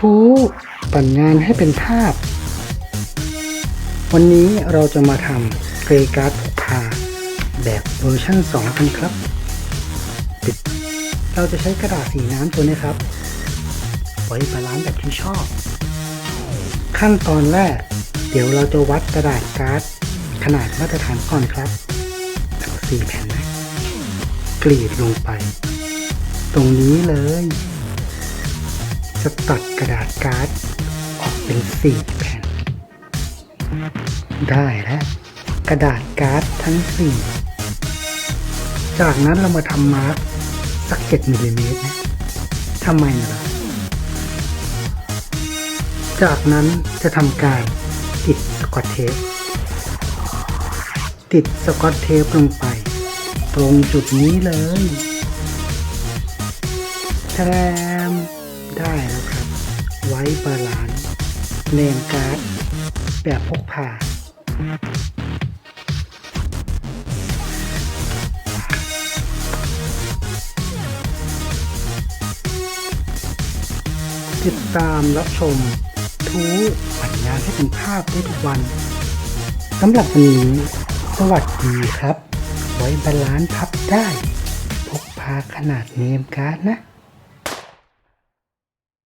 ทูปั่นงานให้เป็นภาพ วันนี้เราจะมาทำเกรการ์ดพกพาแบบเวอร์ชั่น 2 กันครับ เราจะใช้กระดาษสีน้ำตัวนี้ครับ ไว้บาลานซ์แบบที่ชอบ ขั้นตอนแรก เดี๋ยวเราจะวัดกระดาษการ์ดขนาดมาตรฐานก่อนครับเอาสี่แผ่นนะกรีดลงไป ตรงนี้เลย จะตัดกระดาษการ์ดออกเป็นสี่แผ่น ได้แล้วกระดาษการ์ดทั้งสี่จากนั้นเรามาทำมาร์กสักเจ็ดมิลลิเมตรนะทำไมนะล่ะจากนั้นจะทำการติดสกอตเทป ติดสกอตเทปลงไป ตรงจุดนี้เลยแทรม เนมการ์ด แบบพกพาติดตามรับชม ทูปั่นงานให้เป็นภาพได้ทุกวันสำหรับวันนี้สวัสดีครับ ไว้บาลานซ์พับได้ พกพาขนาดเนมการ์ดนะ